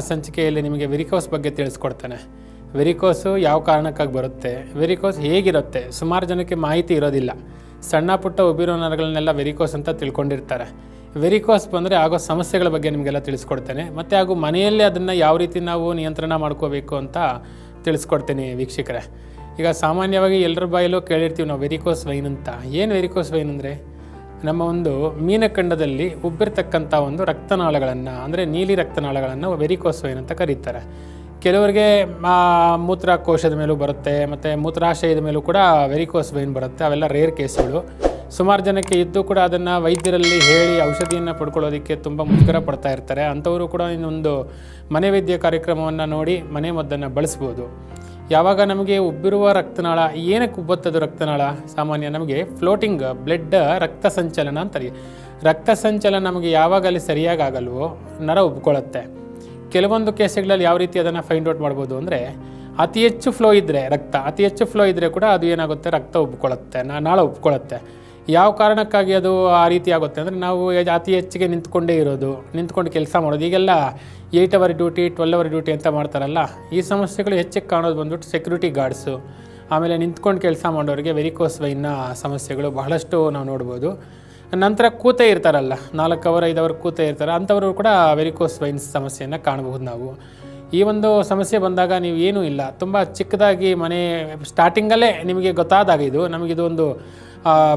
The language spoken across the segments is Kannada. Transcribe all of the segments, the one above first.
ಸಂಚಿಕೆಯಲ್ಲಿ ನಿಮಗೆ ವೆರಿಕೋಸ್ ಬಗ್ಗೆ ತಿಳಿಸ್ಕೊಡ್ತೇನೆ. ವೆರಿಕೋಸು ಯಾವ ಕಾರಣಕ್ಕಾಗಿ ಬರುತ್ತೆ? ವೆರಿಕೋಸ್ ಹೇಗಿರುತ್ತೆ? ಸುಮಾರು ಜನಕ್ಕೆ ಮಾಹಿತಿ ಇರೋದಿಲ್ಲ. ಸಣ್ಣ ಪುಟ್ಟ ಉಬ್ಬಿರೋ ನರಗಳನ್ನೆಲ್ಲ ವೆರಿಕೋಸ್ ಅಂತ ತಿಳ್ಕೊಂಡಿರ್ತಾರೆ. ವೆರಿಕೋಸ್ ಬಂದರೆ ಆಗೋ ಸಮಸ್ಯೆಗಳ ಬಗ್ಗೆ ನಿಮಗೆಲ್ಲ ತಿಳಿಸ್ಕೊಡ್ತೇನೆ. ಮತ್ತು ಹಾಗೂ ಮನೆಯಲ್ಲೇ ಅದನ್ನು ಯಾವ ರೀತಿ ನಾವು ನಿಯಂತ್ರಣ ಮಾಡ್ಕೋಬೇಕು ಅಂತ ತಿಳಿಸ್ಕೊಡ್ತೇನೆ ವೀಕ್ಷಕರೇ. ಈಗ ಸಾಮಾನ್ಯವಾಗಿ ಎಲ್ಲರ ಬಾಯಲ್ಲೂ ಕೇಳಿರ್ತೀವಿ ನಾವು ವೆರಿಕೋಸ್ ವೈನ್ ಅಂತ. ಏನು ವೆರಿಕೋಸ್ ವೈನ್ ಅಂದರೆ? ನಮ್ಮ ಒಂದು ಮೀನಖಂಡದಲ್ಲಿ ಉಬ್ಬಿರ್ತಕ್ಕಂಥ ಒಂದು ರಕ್ತನಾಳಗಳನ್ನು, ಅಂದರೆ ನೀಲಿ ರಕ್ತನಾಳಗಳನ್ನು ವೆರಿಕೋಸ್ ವೈನ್ ಅಂತ ಕರೀತಾರೆ. ಕೆಲವರಿಗೆ ಮೂತ್ರಕೋಶದ ಮೇಲೂ ಬರುತ್ತೆ, ಮತ್ತು ಮೂತ್ರಾಶಯದ ಮೇಲೂ ಕೂಡ ವೆರಿಕೋಸ್ ವೈನ್ ಬರುತ್ತೆ, ಅವೆಲ್ಲ ರೇರ್ ಕೇಸುಗಳು. ಸುಮಾರು ಜನಕ್ಕೆ ಇದ್ದು ಕೂಡ ಅದನ್ನು ವೈದ್ಯರಲ್ಲಿ ಹೇಳಿ ಔಷಧಿಯನ್ನು ಪಡ್ಕೊಳ್ಳೋದಕ್ಕೆ ತುಂಬ ಮುಜುಗರ ಪಡ್ತಾ ಇರ್ತಾರೆ. ಅಂಥವರು ಕೂಡ ಇನ್ನೊಂದು ಮನೆ ವೈದ್ಯ ಕಾರ್ಯಕ್ರಮವನ್ನು ನೋಡಿ ಮನೆ ಮದ್ದನ್ನು ಬಳಸ್ಬೋದು. ಯಾವಾಗ ನಮಗೆ ಉಬ್ಬಿರುವ ರಕ್ತನಾಳ ಏನಕ್ಕೆ ಉಬ್ಬತ್ತದು ರಕ್ತನಾಳ, ಸಾಮಾನ್ಯ ನಮಗೆ ಫ್ಲೋಟಿಂಗ್ ಬ್ಲಡ್ ರಕ್ತ ಸಂಚಲನ ಅಂತಾರೆ ರಕ್ತ ಸಂಚಲನ ನಮಗೆ ಯಾವಾಗ ಅಲ್ಲಿ ಸರಿಯಾಗಿ ಆಗಲ್ವೋ ನರ ಉಬ್ಕೊಳ್ಳುತ್ತೆ. ಕೆಲವೊಂದು ಕೇಸ್ಗಳಲ್ಲಿ ಯಾವ ರೀತಿ ಅದನ್ನು ಫೈಂಡ್ ಔಟ್ ಮಾಡ್ಬೋದು ಅಂದರೆ, ಅತಿ ಹೆಚ್ಚು ಫ್ಲೋ ಇದ್ದರೆ ರಕ್ತ, ಅತಿ ಹೆಚ್ಚು ಫ್ಲೋ ಇದ್ದರೆ ಕೂಡ ಅದು ಏನಾಗುತ್ತೆ, ರಕ್ತ ಉಬ್ಕೊಳ್ಳುತ್ತೆ ನಾಳ ಉಬ್ಕೊಳ್ಳುತ್ತೆ. ಯಾವ ಕಾರಣಕ್ಕಾಗಿ ಅದು ಆ ರೀತಿ ಆಗುತ್ತೆ ಅಂದರೆ ನಾವು ಅತಿ ಹೆಚ್ಚಿಗೆ ನಿಂತ್ಕೊಂಡೇ ಇರೋದು, ನಿಂತ್ಕೊಂಡು ಕೆಲಸ ಮಾಡೋದು. ಈಗೆಲ್ಲ eight hour duty twelve hour duty ಅಂತ ಮಾಡ್ತಾರಲ್ಲ, ಈ ಸಮಸ್ಯೆಗಳು ಹೆಚ್ಚಿಗೆ ಕಾಣೋದು ಬಂದ್ಬಿಟ್ಟು ಸೆಕ್ಯೂರಿಟಿ ಗಾರ್ಡ್ಸು ಆಮೇಲೆ ನಿಂತ್ಕೊಂಡು ಕೆಲಸ ಮಾಡೋರಿಗೆ ವೆರಿಕೋಸ್ ವೈನ್ನ ಸಮಸ್ಯೆಗಳು ಬಹಳಷ್ಟು ನಾವು ನೋಡ್ಬೋದು. ನಂತರ ಕೂತೆ ಇರ್ತಾರಲ್ಲ, ನಾಲ್ಕು ಅವರ್ ಐದು ಅವರ್ ಕೂತೆ ಇರ್ತಾರೆ, ಅಂಥವರು ಕೂಡ ವೆರಿಕೋಸ್ ವೈನ್ಸ್ ಸಮಸ್ಯೆಯನ್ನು ಕಾಣಬಹುದು ನಾವು. ಈ ಒಂದು ಸಮಸ್ಯೆ ಬಂದಾಗ ನೀವು ಏನೂ ಇಲ್ಲ, ತುಂಬ ಚಿಕ್ಕದಾಗಿ ಮನೆ ಸ್ಟಾರ್ಟಿಂಗಲ್ಲೇ ನಿಮಗೆ ಗೊತ್ತಾದಾಗ ಇದು ನಮಗಿದು ಒಂದು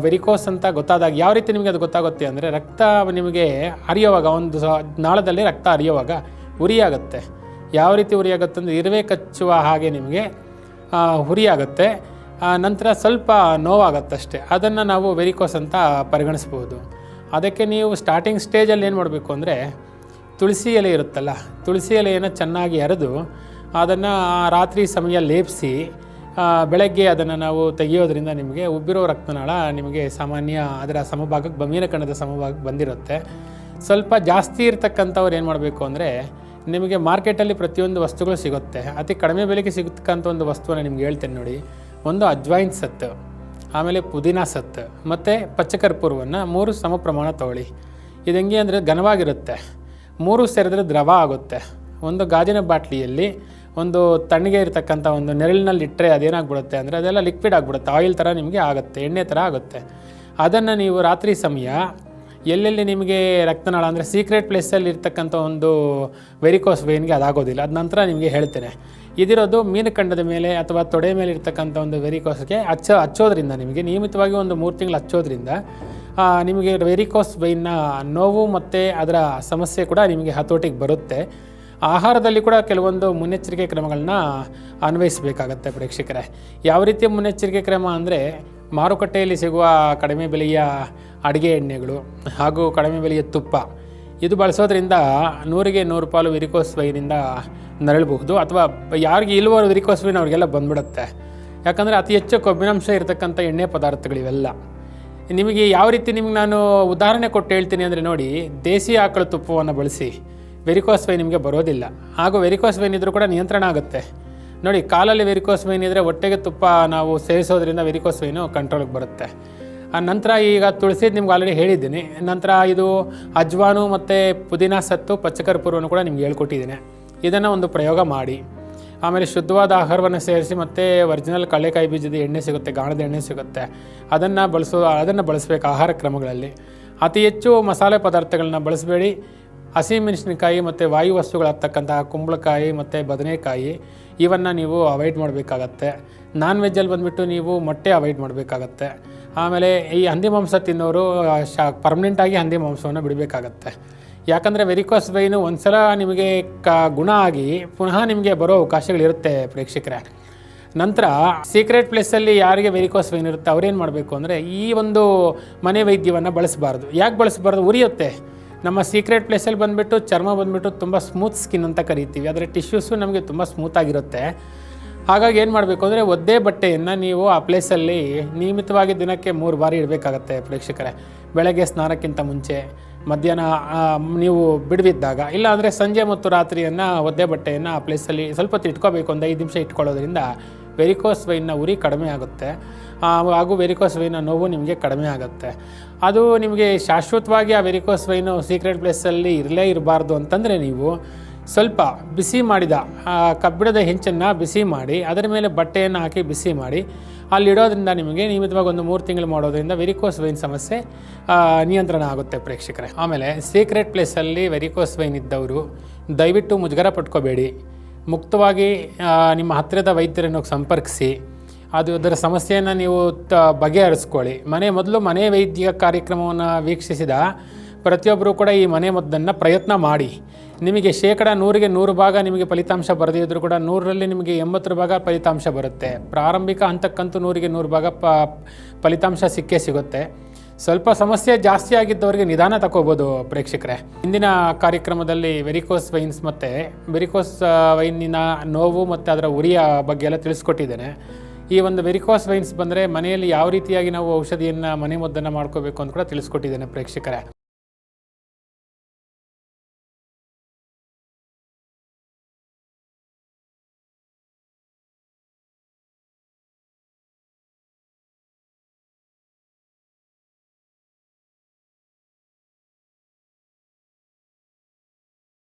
ವೆರಿಕೋಸ್ ಅಂತ ಗೊತ್ತಾದಾಗ ಯಾವ ರೀತಿ ನಿಮಗೆ ಅದು ಗೊತ್ತಾಗುತ್ತೆ ಅಂದರೆ ರಕ್ತ ನಿಮಗೆ ಹರಿಯುವಾಗ ಒಂದು ನಾಳದಲ್ಲಿ ರಕ್ತ ಹರಿಯುವಾಗ ಉರಿಯಾಗುತ್ತೆ ಯಾವ ರೀತಿ ಉರಿಯಾಗುತ್ತೆ ಅಂದರೆ ಇರುವೆ ಕಚ್ಚುವ ಹಾಗೆ ನಿಮಗೆ ಹುರಿಯಾಗುತ್ತೆ. ನಂತರ ಸ್ವಲ್ಪ ನೋವಾಗತ್ತಷ್ಟೇ ಅದನ್ನು ನಾವು ವೆರಿಕೋಸ್ ಅಂತ ಪರಿಗಣಿಸ್ಬೋದು ಅದಕ್ಕೆ ನೀವು ಸ್ಟಾರ್ಟಿಂಗ್ ಸ್ಟೇಜಲ್ಲಿ ಏನು ಮಾಡಬೇಕು ಅಂದರೆ ತುಳಸಿ ಎಲೆ ಇರುತ್ತಲ್ಲ, ತುಳಸಿ ಎಲೆಯನ್ನು ಚೆನ್ನಾಗಿ ಅರೆದು ಅದನ್ನು ರಾತ್ರಿ ಸಮಯ ಲೇಪಿಸಿ ಬೆಳಗ್ಗೆ ಅದನ್ನು ನಾವು ತೆಗೆಯೋದ್ರಿಂದ ನಿಮಗೆ ಉಬ್ಬಿರೋ ರಕ್ತನಾಳ ನಿಮಗೆ ಸಾಮಾನ್ಯ ಅದರ ಸಮಭಾಗಕ್ಕೆ ಬಮೀನ ಕಣದ ಸಮಭಾಗಕ್ಕೆ ಬಂದಿರುತ್ತೆ. ಸ್ವಲ್ಪ ಜಾಸ್ತಿ ಇರ್ತಕ್ಕಂಥವ್ರು ಏನು ಮಾಡಬೇಕು ಅಂದರೆ ನಿಮಗೆ ಮಾರ್ಕೆಟಲ್ಲಿ ಪ್ರತಿಯೊಂದು ವಸ್ತುಗಳು ಸಿಗುತ್ತೆ. ಅತಿ ಕಡಿಮೆ ಬೆಲೆಗೆ ಸಿಗತಕ್ಕಂಥ ಒಂದು ವಸ್ತುವನ್ನು ನಿಮ್ಗೆ ಹೇಳ್ತೇನೆ ನೋಡಿ. ಒಂದು ಅಜ್ವಾಯಿನ್ ಸತ್ತು, ಆಮೇಲೆ ಪುದೀನ ಸತ್ತು, ಮತ್ತು ಪಚ್ಚಕರ್ಪೂರವನ್ನು ಮೂರು ಸಮ ಪ್ರಮಾಣ ತಗೊಳ್ಳಿ. ಇದು ಹೆಂಗೆ ಅಂದರೆ ಘನವಾಗಿರುತ್ತೆ. ಮೂರು ಸೇರಿದ್ರೆ ದ್ರವ ಆಗುತ್ತೆ. ಒಂದು ಗಾಜಿನ ಬಾಟ್ಲಿಯಲ್ಲಿ ಒಂದು ತಣ್ಣಗೆ ಇರತಕ್ಕಂಥ ಒಂದು ನೆರಳಿನಲ್ಲಿ ಇಟ್ಟರೆ ಅದೇನಾಗ್ಬಿಡುತ್ತೆ ಅಂದರೆ ಅದೆಲ್ಲ ಲಿಕ್ವಿಡ್ ಆಗಿಬಿಡುತ್ತೆ. ಆಯಿಲ್ ಥರ ನಿಮಗೆ ಆಗುತ್ತೆ, ಎಣ್ಣೆ ಥರ ಆಗುತ್ತೆ. ಅದನ್ನು ನೀವು ರಾತ್ರಿ ಸಮಯ ಎಲ್ಲೆಲ್ಲಿ ನಿಮಗೆ ರಕ್ತನಾಳ ಅಂದರೆ ಸೀಕ್ರೆಟ್ ಪ್ಲೇಸಲ್ಲಿ ಇರ್ತಕ್ಕಂಥ ಒಂದು ವೆರಿಕೋಸ್ ವೇನ್ಗೆ ಅದಾಗೋದಿಲ್ಲ. ಅದ ನಂತರ ನಿಮಗೆ ಹೇಳ್ತೇನೆ. ಇದಿರೋದು ಮೀನುಕಂಡದ ಮೇಲೆ ಅಥವಾ ತೊಡೆ ಮೇಲೆ ಇರ್ತಕ್ಕಂಥ ಒಂದು ವೆರಿಕೋಸ್ಗೆ ಹಚ್ಚ, ಹಚ್ಚೋದ್ರಿಂದ ನಿಮಗೆ, ನಿಯಮಿತವಾಗಿ ಒಂದು ಮೂರು ತಿಂಗಳು ಹಚ್ಚೋದ್ರಿಂದ ನಿಮಗೆ ವೆರಿಕೋಸ್ ವೈನ್ನ ನೋವು ಮತ್ತು ಅದರ ಸಮಸ್ಯೆ ಕೂಡ ನಿಮಗೆ ಹತೋಟಿಗೆ ಬರುತ್ತೆ. ಆಹಾರದಲ್ಲಿ ಕೂಡ ಕೆಲವೊಂದು ಮುನ್ನೆಚ್ಚರಿಕೆ ಕ್ರಮಗಳನ್ನ ಅನ್ವಯಿಸಬೇಕಾಗತ್ತೆ ಪ್ರೇಕ್ಷಕರೇ. ಯಾವ ರೀತಿಯ ಮುನ್ನೆಚ್ಚರಿಕೆ ಕ್ರಮ ಅಂದರೆ ಮಾರುಕಟ್ಟೆಯಲ್ಲಿ ಸಿಗುವ ಕಡಿಮೆ ಬೆಲೆಯ ಅಡುಗೆ ಎಣ್ಣೆಗಳು ಹಾಗೂ ಕಡಿಮೆ ಬೆಲೆಯ ತುಪ್ಪ. ಇದು ಬಳಸೋದ್ರಿಂದ ನೂರಿಗೆ ನೂರು ಪಾಲು ವೈನಿಂದ ನರಳಬಹುದು ಅಥವಾ ಯಾರಿಗೆ ಇಲ್ವೋ ವೈನ್ ಅವ್ರಿಗೆಲ್ಲ ಬಂದ್ಬಿಡುತ್ತೆ. ಯಾಕಂದರೆ ಅತಿ ಹೆಚ್ಚು ಕೊಬ್ಬಿನಾಂಶ ಇರತಕ್ಕಂಥ ಎಣ್ಣೆ ಪದಾರ್ಥಗಳಿವೆಲ್ಲ ನಿಮಗೆ ಯಾವ ರೀತಿ ನಿಮ್ಗೆ ನಾನು ಉದಾಹರಣೆ ಕೊಟ್ಟು ಹೇಳ್ತೀನಿ ಅಂದರೆ ನೋಡಿ, ದೇಸಿ ಆಕಳ ತುಪ್ಪವನ್ನು ಬಳಸಿ. ವೆರಿಕೋಸ್ ವೈನ್ ನಿಮಗೆ ಬರೋದಿಲ್ಲ. ಹಾಗೂ ವೆರಿಕೋಸ್ ವೈನ್ ಇದ್ದರೂ ಕೂಡ ನಿಯಂತ್ರಣ ಆಗುತ್ತೆ. ನೋಡಿ, ಕಾಲಲ್ಲಿ ವೆರಿಕೋಸ್ ವೈನ್ ಇದ್ದರೆ ಹೊಟ್ಟೆಗೆ ತುಪ್ಪ ನಾವು ಸೇವಿಸೋದ್ರಿಂದ ವೆರಿಕೋಸ್ ವೈನು ಕಂಟ್ರೋಲ್ಗೆ ಬರುತ್ತೆ. ಆ ನಂತರ ಈಗ ತುಳಸಿದು ನಿಮ್ಗೆ ಆಲ್ರೆಡಿ ಹೇಳಿದ್ದೀನಿ. ನಂತರ ಇದು ಅಜ್ವಾನು ಮತ್ತು ಪುದೀನ ಸತ್ತು ಪಚ್ಚಕರ್ಪೂರವನ್ನು ಕೂಡ ನಿಮ್ಗೆ ಹೇಳ್ಕೊಟ್ಟಿದ್ದೀನಿ. ಇದನ್ನು ಒಂದು ಪ್ರಯೋಗ ಮಾಡಿ. ಆಮೇಲೆ ಶುದ್ಧವಾದ ಆಹಾರವನ್ನು ಸೇರಿಸಿ ಮತ್ತು ಒರಿಜಿನಲ್ ಕಳೆಕಾಯಿ ಬೀಜದ ಎಣ್ಣೆ ಸಿಗುತ್ತೆ, ಗಾಣದ ಎಣ್ಣೆ ಸಿಗುತ್ತೆ. ಅದನ್ನು ಬಳಸೋ, ಅದನ್ನು ಬಳಸಬೇಕು ಆಹಾರ ಕ್ರಮಗಳಲ್ಲಿ. ಅತಿ ಹೆಚ್ಚು ಮಸಾಲೆ ಪದಾರ್ಥಗಳನ್ನ ಬಳಸಬೇಡಿ. ಹಸಿಮೆಣಸಿನಕಾಯಿ ಮತ್ತು ವಾಯು ವಸ್ತುಗಳಾಗ್ತಕ್ಕಂತಹ ಕುಂಬಳಕಾಯಿ ಮತ್ತು ಬದನೆಕಾಯಿ, ಇವನ್ನು ನೀವು ಅವಾಯ್ಡ್ ಮಾಡಬೇಕಾಗತ್ತೆ. ನಾನ್ ವೆಜ್ಜಲ್ಲಿ ಬಂದುಬಿಟ್ಟು ನೀವು ಮೊಟ್ಟೆ ಅವಾಯ್ಡ್ ಮಾಡಬೇಕಾಗತ್ತೆ. ಆಮೇಲೆ ಈ ಹಂದಿ ಮಾಂಸ ತಿನ್ನೋರು ಶಾ ಪರ್ಮನೆಂಟಾಗಿ ಹಂದಿ ಮಾಂಸವನ್ನು ಬಿಡಬೇಕಾಗತ್ತೆ. ಯಾಕಂದರೆ ವೆರಿಕೋಸ್ ವೈನು ಒಂದ್ಸಲ ನಿಮಗೆ ಕ, ಗುಣ ಆಗಿ ಪುನಃ ನಿಮಗೆ ಬರೋ ಅವಕಾಶಗಳಿರುತ್ತೆ ಪ್ರೇಕ್ಷಕರೇ. ನಂತರ ಸೀಕ್ರೆಟ್ ಪ್ಲೇಸಲ್ಲಿ ಯಾರಿಗೆ ವೆರಿಕೋಸ್ ವೈನ್ ಇರುತ್ತೆ, ಅವ್ರೇನು ಮಾಡಬೇಕು ಅಂದರೆ ಈ ಒಂದು ಮನೆ ವೈದ್ಯವನ್ನು ಬಳಸಬಾರ್ದು. ಯಾಕೆ ಬಳಸಬಾರ್ದು? ಉರಿಯುತ್ತೆ. ನಮ್ಮ ಸೀಕ್ರೆಟ್ ಪ್ಲೇಸಲ್ಲಿ ಬಂದುಬಿಟ್ಟು ಚರ್ಮ ಬಂದುಬಿಟ್ಟು ತುಂಬ ಸ್ಮೂತ್ ಸ್ಕಿನ್ ಅಂತ ಕರಿತೀವಿ. ಅದರ ಟಿಶ್ಯೂಸು ನಮಗೆ ತುಂಬ ಸ್ಮೂತಾಗಿರುತ್ತೆ ಹಾಗಾಗಿ ಏನು ಮಾಡಬೇಕು ಅಂದರೆ ಒದ್ದೇ ಬಟ್ಟೆಯನ್ನು ನೀವು ಆ ಪ್ಲೇಸಲ್ಲಿ ನಿಯಮಿತವಾಗಿ ದಿನಕ್ಕೆ ಮೂರು ಬಾರಿ ಇಡಬೇಕಾಗತ್ತೆ ಪ್ರೇಕ್ಷಕರೇ. ಬೆಳಗ್ಗೆ ಸ್ನಾನಕ್ಕಿಂತ ಮುಂಚೆ, ಮಧ್ಯಾಹ್ನ ನೀವು ಬಿಡುವಿದ್ದಾಗ ಇಲ್ಲ ಅಂದರೆ ಸಂಜೆ ಮತ್ತು ರಾತ್ರಿಯನ್ನು ಒದ್ದೆ ಬಟ್ಟೆಯನ್ನು ಆ ಪ್ಲೇಸಲ್ಲಿ ಸ್ವಲ್ಪ ಹೊತ್ತು ಇಟ್ಕೋಬೇಕು, ಒಂದು ಐದು ನಿಮಿಷ ಇಟ್ಕೊಳ್ಳೋದ್ರಿಂದ ವೆರಿಕೋಸ್ ವೈನ್ನ ಉರಿ ಕಡಿಮೆ ಆಗುತ್ತೆ. ಹಾಗೂ ವೆರಿಕೋಸ್ ವೈನ ನೋವು ನಿಮಗೆ ಕಡಿಮೆ ಆಗುತ್ತೆ. ಅದು ನಿಮಗೆ ಶಾಶ್ವತವಾಗಿ ಆ ವೆರಿಕೋಸ್ ವೈನು ಸೀಕ್ರೆಟ್ ಪ್ಲೇಸಲ್ಲಿ ಇರಲೇ ಇರಬಾರ್ದು ಅಂತಂದರೆ ನೀವು ಸ್ವಲ್ಪ ಬಿಸಿ ಮಾಡಿದ ಕಬ್ಬಿಣದ ಹೆಂಚನ್ನು ಬಿಸಿ ಮಾಡಿ, ಅದರ ಮೇಲೆ ಬಟ್ಟೆಯನ್ನು ಹಾಕಿ ಬಿಸಿ ಮಾಡಿ, ಅಲ್ಲಿಡೋದ್ರಿಂದ ನಿಮಗೆ ನಿಯಮಿತವಾಗಿ ಒಂದು ಮೂರು ತಿಂಗಳು ಮಾಡೋದರಿಂದ ವೆರಿಕೋಸ್ ವೈನ್ ಸಮಸ್ಯೆ ನಿಯಂತ್ರಣ ಆಗುತ್ತೆ ಪ್ರೇಕ್ಷಕರೇ. ಆಮೇಲೆ ಸೀಕ್ರೆಟ್ ಪ್ಲೇಸಲ್ಲಿ ವೆರಿಕೋಸ್ ವೈನ್ ಇದ್ದವರು ದಯವಿಟ್ಟು ಮುಜುಗರ ಪಟ್ಕೋಬೇಡಿ. ಮುಕ್ತವಾಗಿ ನಿಮ್ಮ ಹತ್ತಿರದ ವೈದ್ಯರನ್ನು ಸಂಪರ್ಕಿಸಿ, ಅದು ಅದರ ಸಮಸ್ಯೆಯನ್ನು ನೀವು ತ, ಬಗೆಹರಿಸ್ಕೊಳ್ಳಿ. ಮನೆ ಮೊದಲು ಮನೆ ವೈದ್ಯ ಕಾರ್ಯಕ್ರಮವನ್ನು ವೀಕ್ಷಿಸಿದ ಪ್ರತಿಯೊಬ್ಬರೂ ಕೂಡ ಈ ಮನೆ ಮದ್ದನ್ನು ಪ್ರಯತ್ನ ಮಾಡಿ. ನಿಮಗೆ ಶೇಕಡ ನೂರಿಗೆ ನೂರು ಭಾಗ ನಿಮಗೆ ಫಲಿತಾಂಶ ಬರೆದಿದ್ದರೂ ಕೂಡ ನೂರರಲ್ಲಿ ನಿಮಗೆ ಎಂಬತ್ತರ ಭಾಗ ಫಲಿತಾಂಶ ಬರುತ್ತೆ. ಪ್ರಾರಂಭಿಕ ಹಂತಕ್ಕಂತೂ ನೂರಿಗೆ ನೂರು ಭಾಗ ಪ, ಫಲಿತಾಂಶ ಸಿಕ್ಕೇ ಸಿಗುತ್ತೆ. ಸ್ವಲ್ಪ ಸಮಸ್ಯೆ ಜಾಸ್ತಿ ಆಗಿದ್ದವರಿಗೆ ನಿಧಾನ ತಗೋಬೋದು ಪ್ರೇಕ್ಷಕರೇ. ಇಂದಿನ ಕಾರ್ಯಕ್ರಮದಲ್ಲಿ ವೆರಿಕೋಸ್ ವೈನ್ಸ್ ಮತ್ತು ವೆರಿಕೋಸ್ ವೈನಿನ ನೋವು ಮತ್ತು ಅದರ ಉರಿಯ ಬಗ್ಗೆ ಎಲ್ಲ ತಿಳಿಸ್ಕೊಟ್ಟಿದ್ದೇನೆ. ಈ ಒಂದು ವೆರಿಕೋಸ್ ವೈನ್ಸ್ ಬಂದರೆ ಮನೆಯಲ್ಲಿ ಯಾವ ರೀತಿಯಾಗಿ ನಾವು ಔಷಧಿಯನ್ನು ಮನೆ ಮದ್ದನ್ನು ಮಾಡ್ಕೋಬೇಕು ಅಂತ ಕೂಡ ತಿಳಿಸ್ಕೊಟ್ಟಿದ್ದೇನೆ ಪ್ರೇಕ್ಷಕರೇ.